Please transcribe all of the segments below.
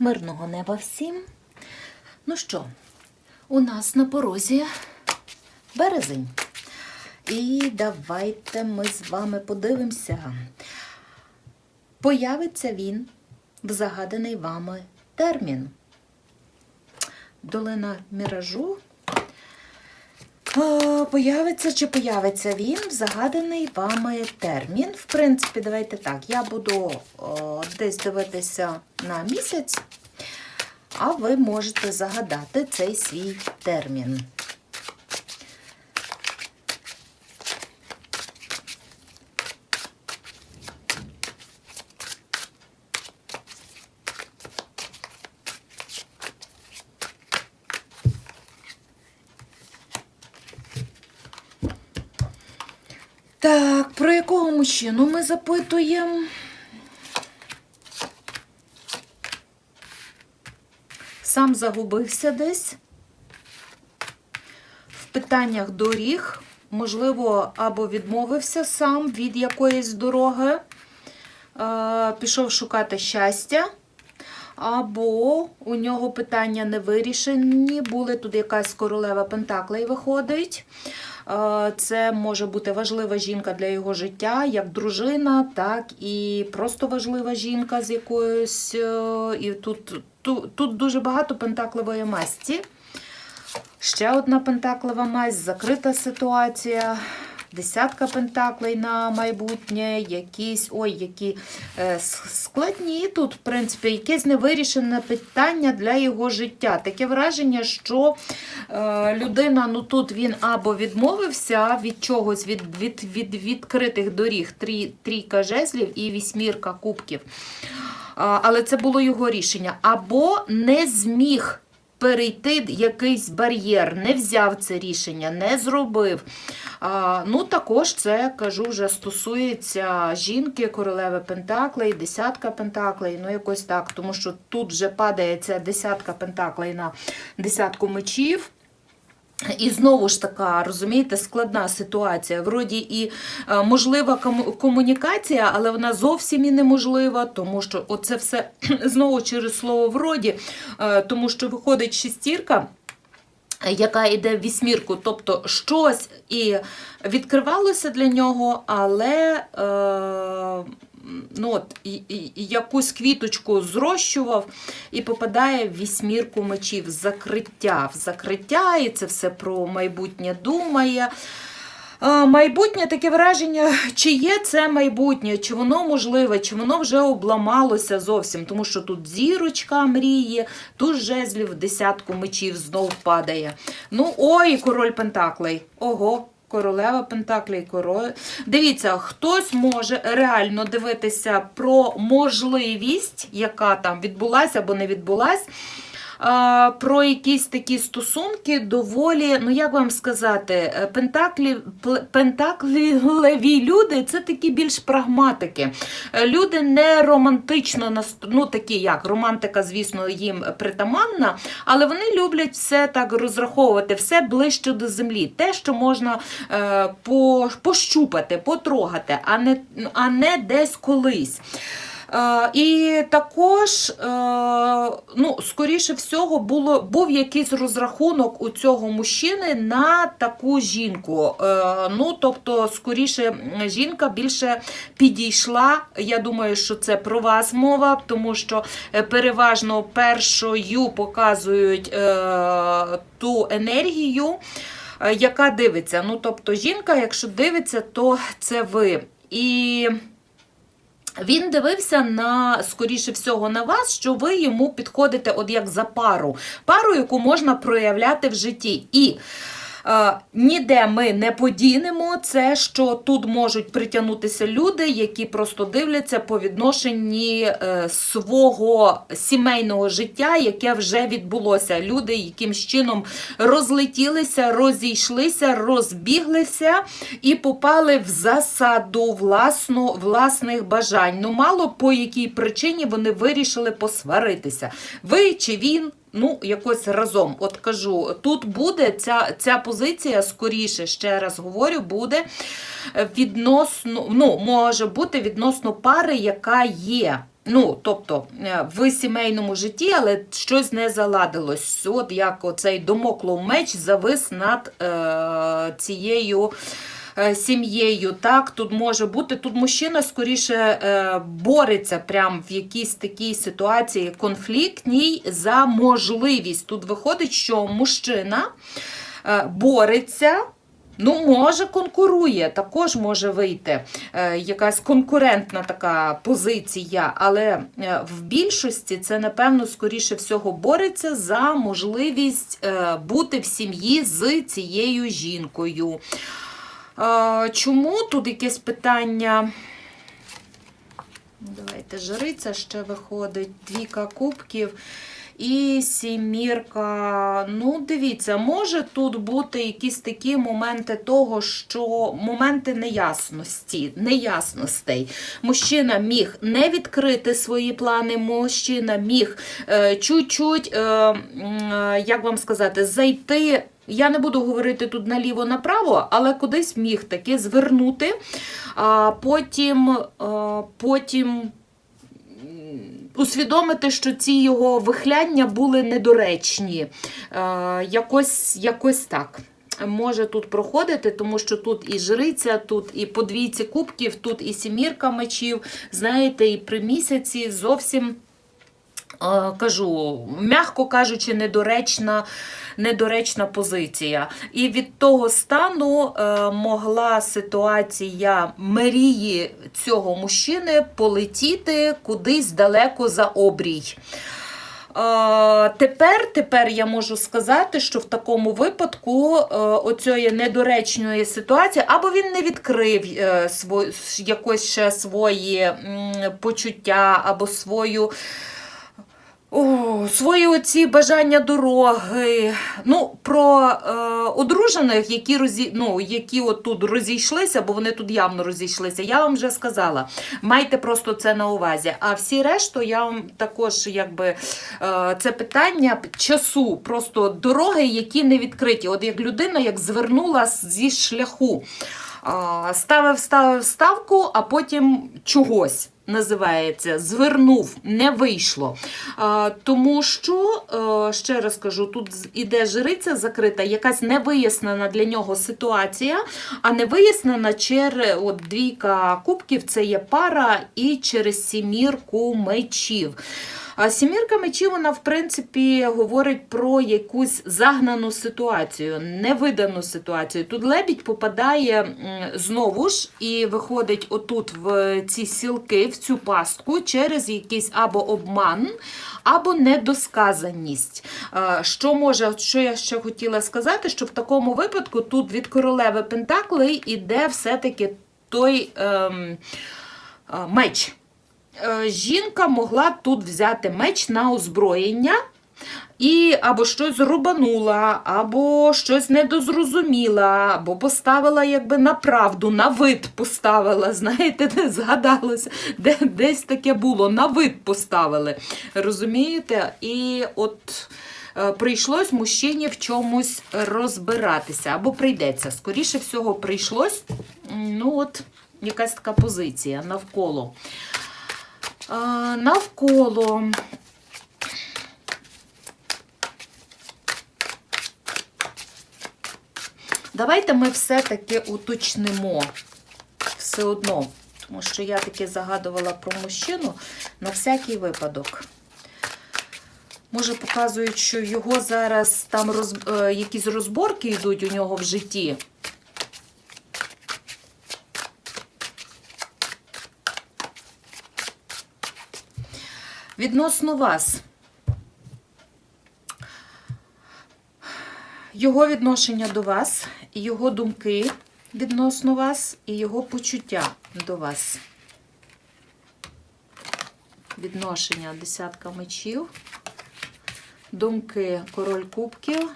Мирного неба всім. Ну що, у нас на порозі березень. І давайте ми з вами подивимося. Появиться він в загаданий вами термін. Долина міражу. Появиться чи появиться він в загаданий вами термін. В принципі, давайте так. Я буду о, десь дивитися на місяць, а ви можете загадати цей свій термін. Так, про якого мужчину ми запитуємо? Сам загубився десь. В питаннях доріг, можливо, або відмовився сам від якоїсь дороги, е, пішов шукати щастя, або у нього питання не вирішені, були тут якась королева Пентаклей виходить. Е, Це може бути важлива жінка для його життя, як дружина, так і просто важлива жінка з якоюсь. е, І тут, тут, тут дуже багато пентаклевої масті. Ще одна пентаклева масть, закрита ситуація. Десятка пентаклей на майбутнє, якісь ой, які е, складні тут, в принципі, якесь невирішене питання для його життя. Таке враження, що е, людина, ну тут він або відмовився від чогось, від, від, від відкритих доріг, трі, трійка жезлів і вісьмірка кубків. Але це було його рішення. Або не зміг перейти якийсь бар'єр, не взяв це рішення, не зробив. А, ну, також це, кажу, вже стосується жінки, королеви Пентаклей, десятка Пентаклей, ну якось так, тому що тут вже падає ця десятка Пентаклей на десятку мечів. І знову ж така, розумієте, складна ситуація. Вроді і е, можлива комунікація, але вона зовсім і неможлива, тому що оце все знову через слово вроді, е, тому що виходить шестірка. Яка йде в вісьмірку, тобто щось і відкривалося для нього, але е, ну от, і, і, і якусь квіточку зрощував і попадає в вісьмірку мечів, в закриття, в закриття, і це все про майбутнє думає. Майбутнє таке враження, чи є це майбутнє, чи воно можливе, чи воно вже обламалося зовсім, тому що тут зірочка мріє, тут жезлів десятку мечів знов падає. Ну, ой, король Пентаклей. Ого. Королева Пентаклей, король. Дивіться, хтось може реально дивитися про можливість, яка там відбулася або не відбулась. Про якісь такі стосунки доволі, ну як вам сказати, е, пентаклі, пентакліві люди це такі більш прагматики. Е, Люди не романтично ну такі як романтика, звісно, їм притаманна, але вони люблять все так розраховувати, все ближче до землі. Те, що можна е, по, пощупати, потрогати, а не, а не десь колись. Е, І також, е, ну, скоріше всього, було, був якийсь розрахунок у цього мужчини на таку жінку. Е, Ну, тобто, скоріше, жінка більше підійшла. Я думаю, що це про вас мова, тому що переважно першою показують ту енергію, яка дивиться. Ну, тобто, жінка, якщо дивиться, то це ви. І. Він дивився на, скоріше всього, на вас, що ви йому підходите от як за пару, пару, яку можна проявляти в житті. І ніде ми не подінемо це, що тут можуть притягнутися люди, які просто дивляться по відношенні е, свого сімейного життя, яке вже відбулося. Люди якимсь чином розлетілися, розійшлися, розбіглися і попали в засаду власну, власних бажань. Ну, мало по якій причині вони вирішили посваритися. Ви чи він. Ну, якось разом. От кажу, тут буде ця, ця позиція скоріше, ще раз говорю, буде відносно, ну, може бути відносно пари, яка є. Ну, тобто е, в сімейному житті, але щось не заладилось. От як оцей домоклов меч завис над е, цією. Е, Сім'єю, так, тут може бути. Тут мужчина скоріше е, бореться прям в якійсь такій ситуації конфліктній за можливість. Тут виходить, що мужчина е, бореться. Ну, може, конкурує, також може вийти якась конкурентна така позиція, але в більшості це, напевно, скоріше всього бореться за можливість бути в сім'ї з цією жінкою. Чому тут якесь питання? Давайте жриця ще виходить, двійка кубків. І сімірка. Ну, дивіться, може тут бути якісь такі моменти того, що моменти неясності, неясностей. Мужчина міг не відкрити свої плани, мужчина міг е, чуть-чуть, е, е, як вам сказати, зайти. Я не буду говорити тут наліво-направо, але кудись міг таки звернути, а потім, е, потім усвідомити, що ці його вихляння були недоречні. Е, якось, якось так. Може тут проходити, тому що тут і жриця, тут і по двійці кубків, тут і сімірка мечів. Знаєте, і при місяці зовсім. Е, Кажу, м'яко кажучи, недоречна, недоречна позиція. І від того стану е, могла ситуація мрії цього мужчини полетіти кудись далеко за обрій. Е, Тепер, тепер я можу сказати, що в такому випадку оцієї недоречної ситуації, або він не відкрив якось ще свої почуття, або свою. О, свої оці бажання дороги. Ну, про е, одружених, які розі... ну, які от тут розійшлися, бо вони тут явно розійшлися, я вам вже сказала. Майте просто це на увазі. А всі решту я вам також, якби е, це питання часу, просто дороги, які не відкриті. От як людина як звернула зі шляху. А, Ставив, ставив ставку, а потім чогось називається. Звернув, не вийшло. Тому що, е, ще раз кажу, тут іде жриця закрита, якась невияснена для нього ситуація, а не вияснена через от, двійка кубків це є пара і через сімірку мечів. А сімірка мечів, вона, в принципі, говорить про якусь загнану ситуацію, невидану ситуацію. Тут лебідь попадає знову ж і виходить отут в ці сілки, цю пастку через якийсь або обман, або недосказаність. Е, Що може, що я ще хотіла сказати, що в такому випадку тут від королеви Пентакли іде все-таки той ем, е, меч. Е, жінка могла тут взяти меч на озброєння. І або щось рубанула, або щось недозрозуміла, або поставила якби на правду, на вид поставила. Знаєте, не згадалося, де десь таке було, на вид поставили. Розумієте? І от е, прийшлось мужчині в чомусь розбиратися, або прийдеться. Скоріше всього, прийшлось. Ну, от якась така позиція навколо. Навколо. Давайте ми все-таки уточнимо все одно, тому що я таки загадувала про мужчину на всякий випадок. Може, показують, що його зараз там роз, е, якісь розборки йдуть у нього в житті. Відносно вас. Його відношення до вас, його думки відносно вас, і його почуття до вас. Відношення десятка мечів, думки король кубків.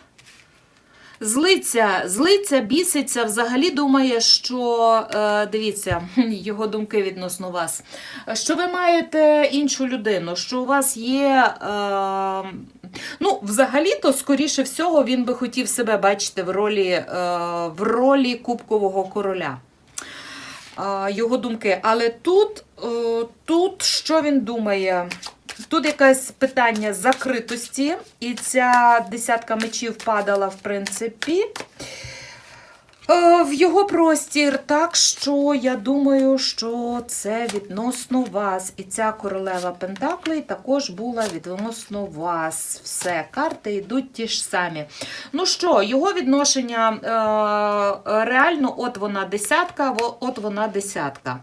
Злиться, злиться, біситься, взагалі думає, що е, дивіться, його думки відносно вас. Що ви маєте іншу людину, що у вас є. Е, ну, взагалі-то, скоріше всього, він би хотів себе бачити в ролі, е, в ролі Кубкового короля. його думки. Але тут, е, тут що він думає? Тут якесь питання закритості, і ця десятка мечів падала, в принципі, е, в його простір. Так що я думаю, що це відносно вас. І ця королева Пентаклей також була відносно вас. Все, карти йдуть ті ж самі. Ну що, його відношення е, реально, от вона десятка, от вона десятка.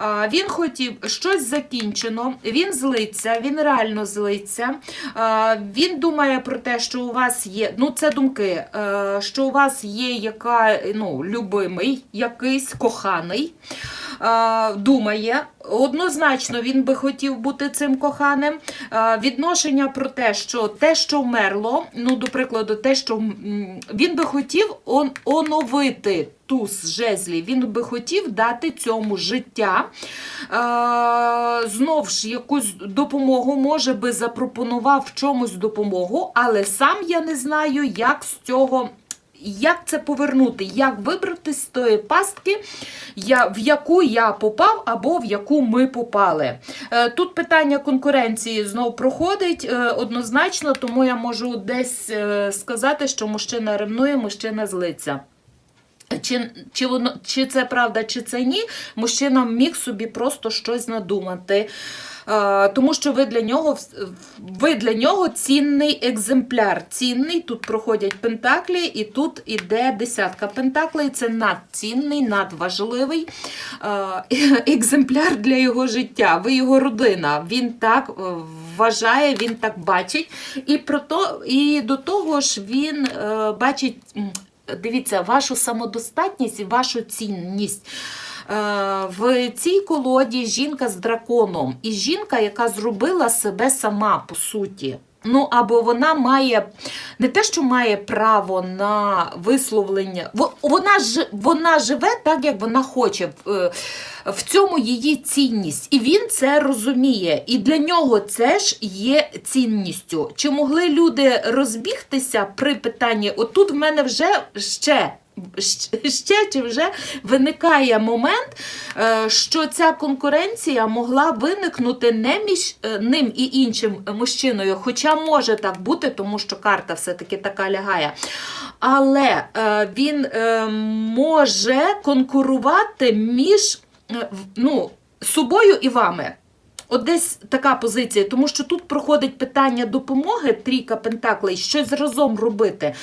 Е, він хотів щось закінчено, він злиться, він реально злиться. Е, він думає про те, що у вас є, ну це думки, е, що у вас є яка, ну, любимий, якийсь коханий. Е, Думає, однозначно він би хотів бути цим коханим. Е, Відношення про те, що те, що вмерло, ну, до прикладу, те, що він би хотів он- оновити туз жезлів, він би хотів дати цьому життя. Е, знов ж якусь допомогу, може би запропонував в чомусь допомогу, але сам я не знаю, як з цього. Як це повернути, як вибратися з тої пастки, в яку я попав або в яку ми попали. Е, Тут питання конкуренції знов проходить е, однозначно, тому я можу десь е, сказати, що мужчина ревнує, мужчина злиться. Чи, чи, воно, чи це правда, чи це ні, мужчина міг собі просто щось надумати. Е, тому що ви для нього ви для нього цінний екземпляр. Цінний, тут проходять пентаклі, і тут іде десятка пентаклей. Це надцінний, надважливий е, екземпляр для його життя. Ви його родина. Він так е, вважає, він так бачить. І, про то, і до того ж він бачить. Дивіться, вашу самодостатність і вашу цінність. Е, В цій колоді жінка з драконом. І жінка, яка зробила себе сама, по суті. Ну, або вона має не те, що має право на висловлення. Вона ж вона живе так, як вона хоче. В- В цьому її цінність. І він це розуміє. І для нього це ж є цінністю. Чи могли люди розбігтися при питанні? Отут в мене вже ще. Ще чи вже виникає момент, е, що ця конкуренція могла виникнути не між е, ним і іншим мужчиною, хоча може так бути, тому що карта все-таки така лягає. Але е, він може конкурувати між ну, собою і вами. От десь така позиція, тому що тут проходить питання допомоги, трійка пентаклей, щось разом робити.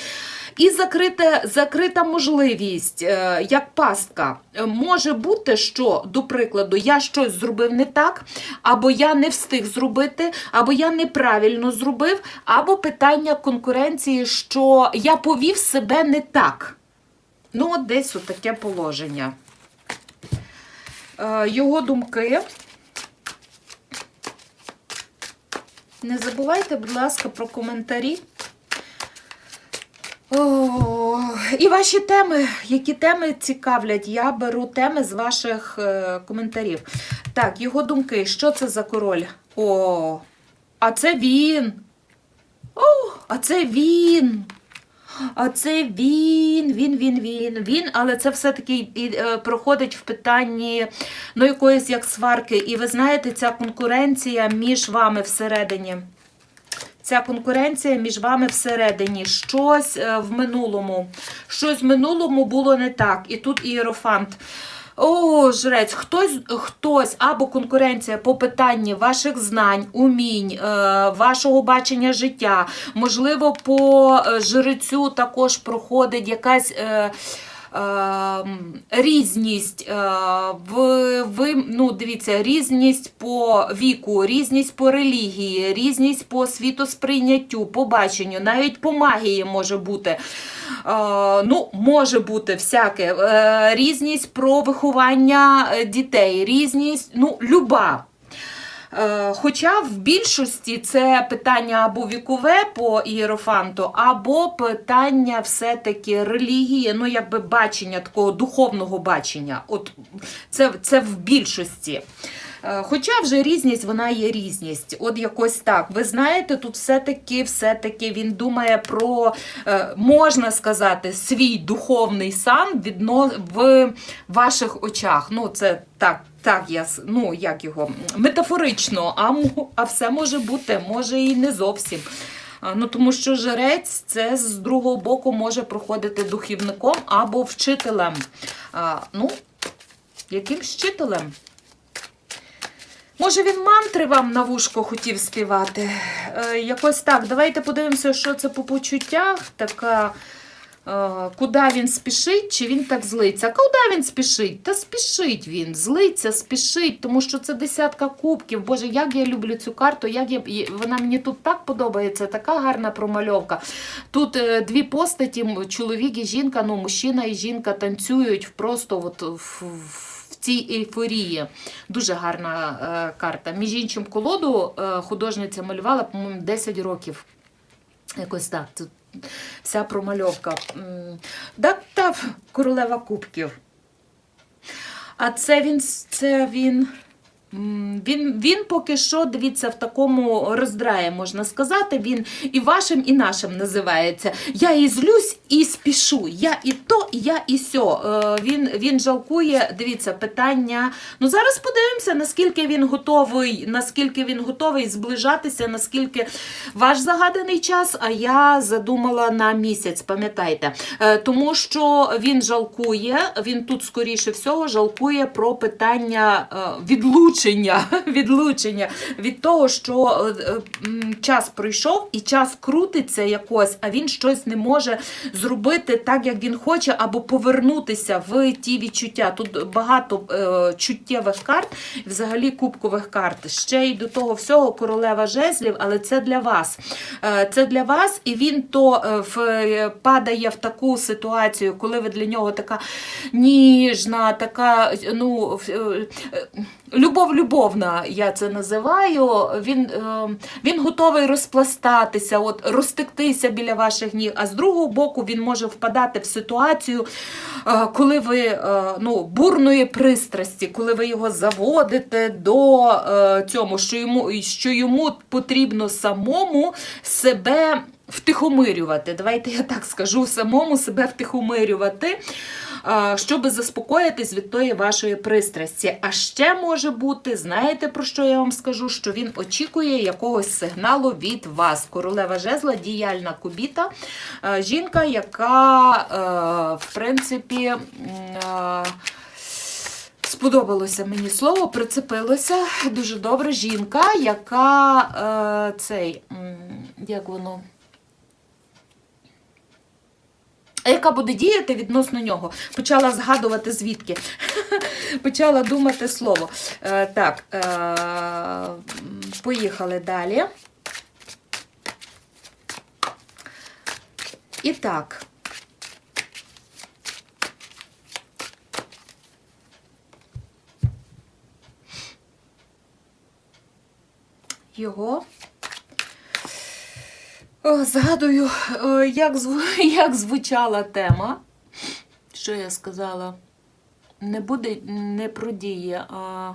І закрита, закрита можливість, е, як пастка. Е, Може бути, що, до прикладу, я щось зробив не так, або я не встиг зробити, або я неправильно зробив, або питання конкуренції, що я повів себе не так. Ну, от десь от таке положення. Е, Його думки. Не забувайте, будь ласка, про коментарі. О, і ваші теми, які теми цікавлять, я беру теми з ваших е, коментарів. Так, його думки, що це за король? О, а це він. О, а це він. А це він, він, він, він, він, але це все-таки е, проходить в питанні ну, якоїсь як сварки. І ви знаєте, ця конкуренція між вами всередині. Ця конкуренція між вами всередині. Щось е, в минулому. Щось в минулому було не так. І тут ієрофант. О, жрець, хтось, хтось або конкуренція по питанні ваших знань, умінь, е, вашого бачення життя. Можливо, по е, жрецю також проходить якась. Ем, різність е, в, ну, дивіться, різність по віку, різність по релігії, різність по світосприйняттю, по баченню, навіть по магії може бути. Е, ну, може бути всяке. Е, різність про виховання дітей, різність, ну, люба. Е, Хоча в більшості це питання або вікове по ієрофанту, або питання все-таки релігії, ну якби бачення такого духовного бачення. От це, це в більшості. Е, Хоча вже різність, вона є різність. От якось так. Ви знаєте, тут все-таки, все-таки він думає про, е, можна сказати, свій духовний сан відно... в ваших очах. Ну, це так. Так, я ну як його метафорично, а, а все може бути, може і не зовсім. Ну, тому що жрець це з другого боку може проходити духівником або вчителем. А, ну, яким вчителем? Може, він мантри вам на вушко хотів співати? Е, якось так. Давайте подивимося, що це по почуттях. Така, е, куди він спішить, чи він так злиться. Куди він спішить? Та спішить він, злиться, спішить, тому що це десятка кубків. Боже, як я люблю цю карту, як я, вона мені тут так подобається, така гарна промальовка. Тут е, дві постаті, чоловік і жінка, ну, мужчина і жінка танцюють просто от в, цій ейфорії. Дуже гарна е, карта. Між іншим, колоду е, художниця малювала, по-моєму, 10 років. Якось так. Тут вся промальовка. Так, та королева кубків. А це він, це він. Він, він поки що, дивіться, в такому роздраї, можна сказати, він і вашим, і нашим називається. Я і злюсь, і спішу. Я і то, і я і сьо. Е, Він, він жалкує, дивіться, питання. Ну зараз подивимося, наскільки він готовий, наскільки він готовий зближатися, наскільки ваш загаданий час, а я задумала на місяць, пам'ятайте. Е, Тому що він жалкує, він тут, скоріше всього, жалкує про питання е, відлучення, відлучення від того, що е, час пройшов і час крутиться якось, а він щось не може зробити так, як він хоче, або повернутися в ті відчуття. Тут багато е, чуттєвих карт, взагалі кубкових карт. Ще й до того всього королева жезлів, але це для вас. Е, Це для вас, і він то в, падає в таку ситуацію, коли ви для нього така ніжна, така ну, в- е, любов-любовна, я це називаю. Він, е, він готовий розпластатися, от, розтектися біля ваших ніг, а з другого боку він може впадати в ситуацію, е, коли ви е, ну, бурної пристрасті, коли ви його заводите до цьому, що йому, що йому потрібно самому себе втихомирювати. Давайте я так скажу, самому себе втихомирювати. Щоб заспокоїтись від тої вашої пристрасті. А ще може бути, знаєте про що я вам скажу? Що він очікує якогось сигналу від вас. Королева жезла, діяльна кубіта, жінка, яка, в принципі, Сподобалося мені слово, прицепилося дуже добре. Жінка, яка е, цей, як воно. Яка буде діяти відносно нього? Почала згадувати звідки. Почала думати слово. Е, так, е, поїхали далі. І так. Його. Згадую, як, зв- як звучала тема. Що я сказала? Не буде не про дії, а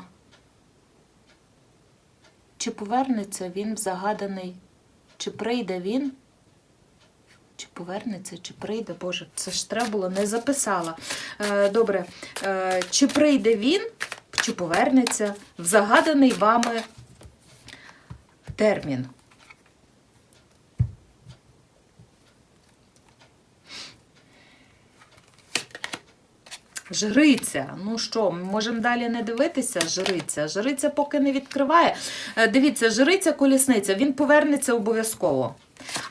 чи повернеться він в загаданий, чи прийде він? Чи повернеться, чи прийде? Боже, це ж треба було, не записала. Е, добре, е, чи прийде він, чи повернеться в загаданий вами термін? Жриця. Ну що, ми можемо далі не дивитися? Жриця. Жриця поки не відкриває. Е, Дивіться, жриця колісниця, він повернеться обов'язково.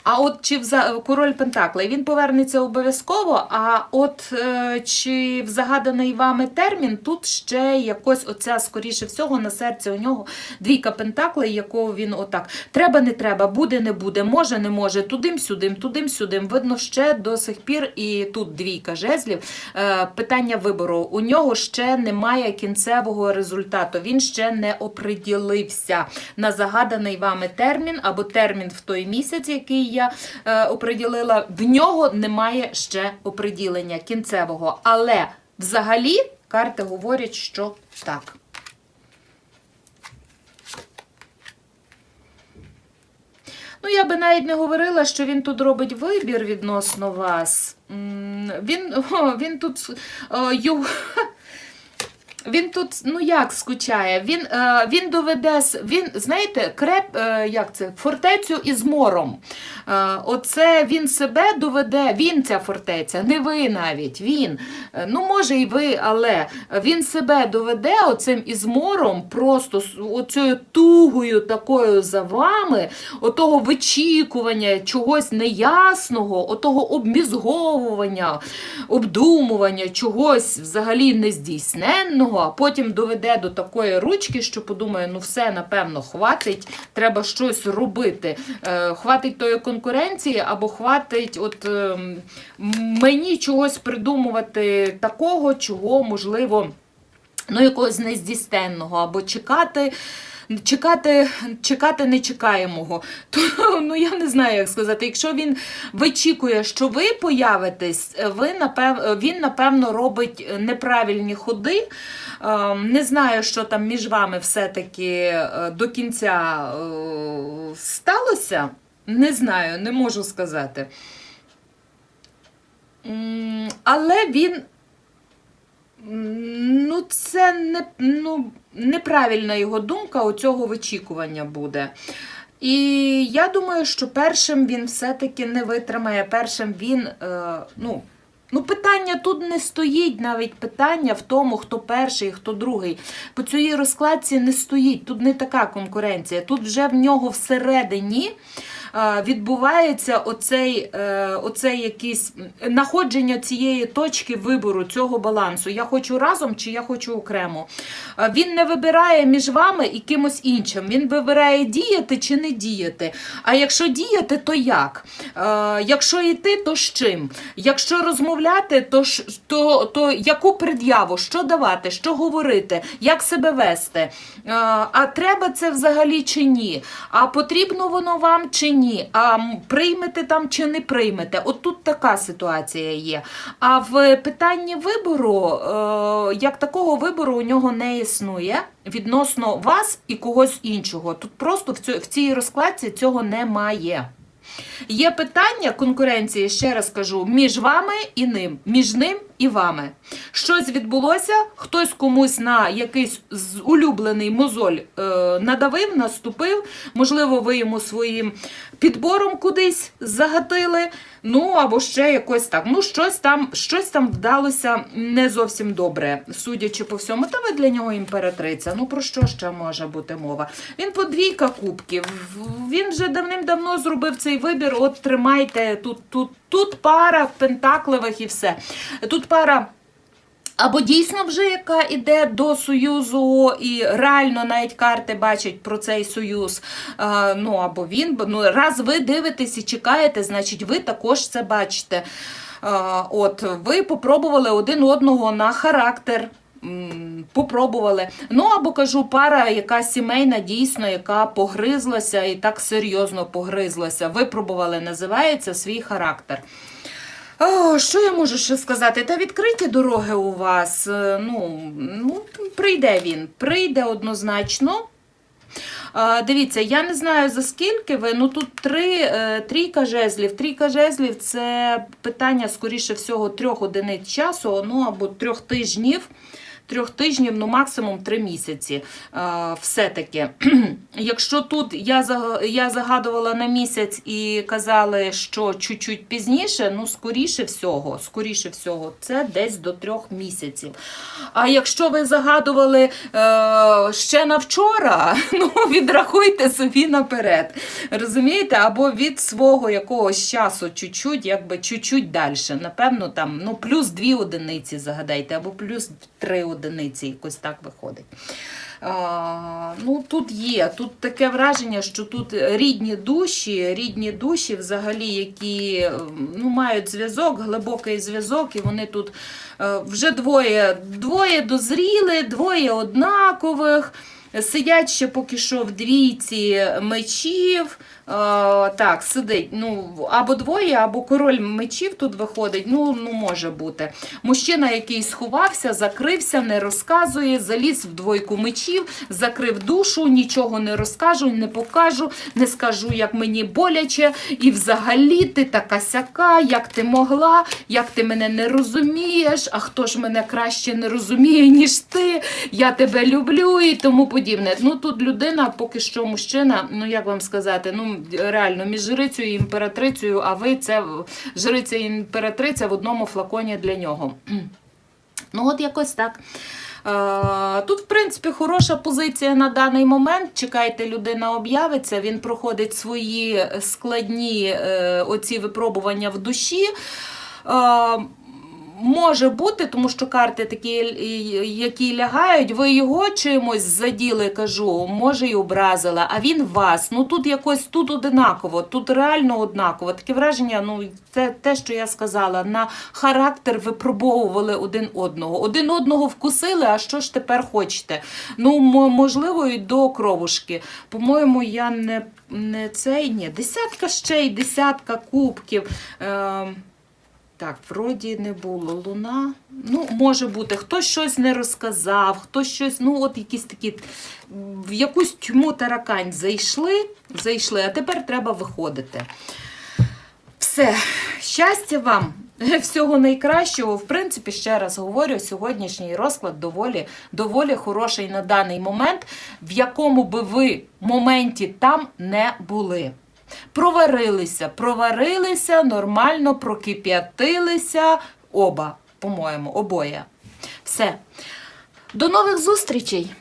А от чи в король Пентаклей, він повернеться обов'язково, а от е, чи в загаданий вами термін, тут ще якось оця, скоріше всього, на серці у нього двійка Пентаклей, якого він отак. Треба, не треба, буде, не буде, може, не може, тудим-сюдим, тудим-сюдим. Видно, ще до сих пір, і тут двійка жезлів. Е, питання вибору. У нього ще немає кінцевого результату. Він ще не оприділився на загаданий вами термін або термін в той місяць, який я е, оприділила, в нього немає ще оприділення кінцевого. Але взагалі карти говорять, що так. Ну, я би навіть не говорила, що він тут робить вибір відносно вас. Він він тут е, його. Він тут, ну як скучає, він, е, він доведе, він, знаєте, креп, е, як це, фортецю із мором. Е, оце він себе доведе, він ця фортеця, не ви навіть, він. Е, ну, може і ви, але він себе доведе оцим ізмором, просто оцею тугою такою за вами, отого вичікування чогось неясного, отого обмізговування, обдумування чогось взагалі нездійсненного, а потім доведе до такої ручки, що подумає, ну все, напевно, хватить, треба щось робити. Е, хватить тої конкуренції, або хватить от, ем, мені чогось придумувати такого, чого можливо. Ну, якогось нездійсненного, або чекати, чекати, чекати нечекаємого. То ну я не знаю, як сказати. Якщо він вичікує, що ви появитесь, ви напев... він напевно робить неправильні ходи. Ем, Не знаю, що там між вами все-таки е, до кінця е, сталося. Не знаю, не можу сказати. Але він Ну, це не, ну, неправильна його думка у цього вичікування буде. І я думаю, що першим він все-таки не витримає. Першим він, е, ну, ну, питання тут не стоїть навіть питання в тому, хто перший, хто другий. По цій розкладці не стоїть. Тут не така конкуренція. Тут вже в нього всередині відбувається оцей, е, оцей якийсь находження цієї точки вибору, цього балансу. Я хочу разом чи я хочу окремо. Е, Він не вибирає між вами і кимось іншим. Він вибирає діяти чи не діяти. А якщо діяти, то як? Е, Якщо йти, то з чим? Якщо розмовляти, то, то, то яку пред'яву, що давати, що говорити, як себе вести? Е, А треба це взагалі чи ні? А потрібно воно вам чи ні? А приймете там чи не приймете? От тут така ситуація є. А в питанні вибору, е, як такого вибору у нього не існує відносно вас і когось іншого. Тут просто в, цій розкладці цього немає. Є питання конкуренції, ще раз кажу, між вами і ним, між ним і вами. Щось відбулося, хтось комусь на якийсь улюблений мозоль е, надавив, наступив. Можливо, ви йому своїм підбором кудись загатили. Ну або ще якось так. Ну, щось там, щось там вдалося не зовсім добре, судячи по всьому. Та ви для нього імператриця. Ну про що ще може бути мова? Він подвійка кубків. Він вже давним-давно зробив цей вибір. От тримайте тут, тут, тут пара пентакливих і все. Тут пара. Або дійсно вже яка іде до Союзу, і реально навіть карти бачать про цей союз. А, ну або він, ну раз ви дивитесь і чекаєте, значить ви також це бачите. А, от ви попробували один одного на характер. Попробували. Ну або кажу, пара, яка сімейна, дійсно, яка погризлася і так серйозно погризлася. Випробували, називається свій характер. О, що я можу ще сказати? Та відкриті дороги у вас. Е, Ну, ну прийде він, прийде однозначно. Дивіться, я не знаю за скільки ви. Ну тут три, е, трійка жезлів. Трійка жезлів це питання, скоріше всього, трьох одиниць часу, ну або трьох тижнів. Трьох тижнів, ну максимум три місяці. Е, Все-таки. Якщо тут я, загадувала на місяць і казали, що чуть-чуть пізніше, ну скоріше всього, скоріше всього, це десь до трьох місяців. А якщо ви загадували е, ще на вчора, ну відрахуйте собі наперед. Розумієте? Або від свого якогось часу чуть-чуть, якби чуть-чуть далі. Напевно, там ну плюс дві одиниці загадайте, або плюс три одиниці, якось так виходить. А, ну, тут є. Тут таке враження, що тут рідні душі, рідні душі, взагалі, які ну, мають зв'язок, глибокий зв'язок, і вони тут е, вже двоє, двоє дозріли, двоє однакових. Сидять ще поки що в двійці мечів. Е, так, сидить. Ну, або двоє, або король мечів тут виходить. Ну, ну, може бути. Мужчина, який сховався, закрився, не розказує, заліз в двойку мечів, закрив душу, нічого не розкажу, не покажу, не скажу, як мені боляче. І взагалі ти така сяка, як ти могла, як ти мене не розумієш, а хто ж мене краще не розуміє, ніж ти. Я тебе люблю і тому подібне. Ну тут людина, поки що мужчина, ну як вам сказати, ну реально між жрицею і імператрицею, а ви це жриця і імператриця в одному флаконі для нього. Ну, от якось так. Е, Тут, в принципі, хороша позиція на даний момент. Чекайте, людина об'явиться, він проходить свої складні е, оці випробування в душі. Може бути, тому що карти такі, які лягають, ви його чимось заділи, кажу, може й образила, а він вас. Ну тут якось тут одинаково, тут реально однаково. Таке враження, ну це те, що я сказала, на характер випробовували один одного. Один одного вкусили, а що ж тепер хочете? Ну, мо- можливо, і до кровушки. По-моєму, я не, не цей, ні, десятка ще й десятка кубків. Е, так, вроді не було луна. Ну, може бути, хтось щось не розказав, хтось щось, ну, от якісь такі, в якусь тьму таракань зайшли, зайшли, а тепер треба виходити. Все, щастя вам, всього найкращого. В принципі, ще раз говорю, сьогоднішній розклад доволі, доволі хороший на даний момент, в якому би ви моменті там не були. Проварилися, проварилися, нормально прокип'ятилися оба, по-моєму, обоє. Все. До нових зустрічей!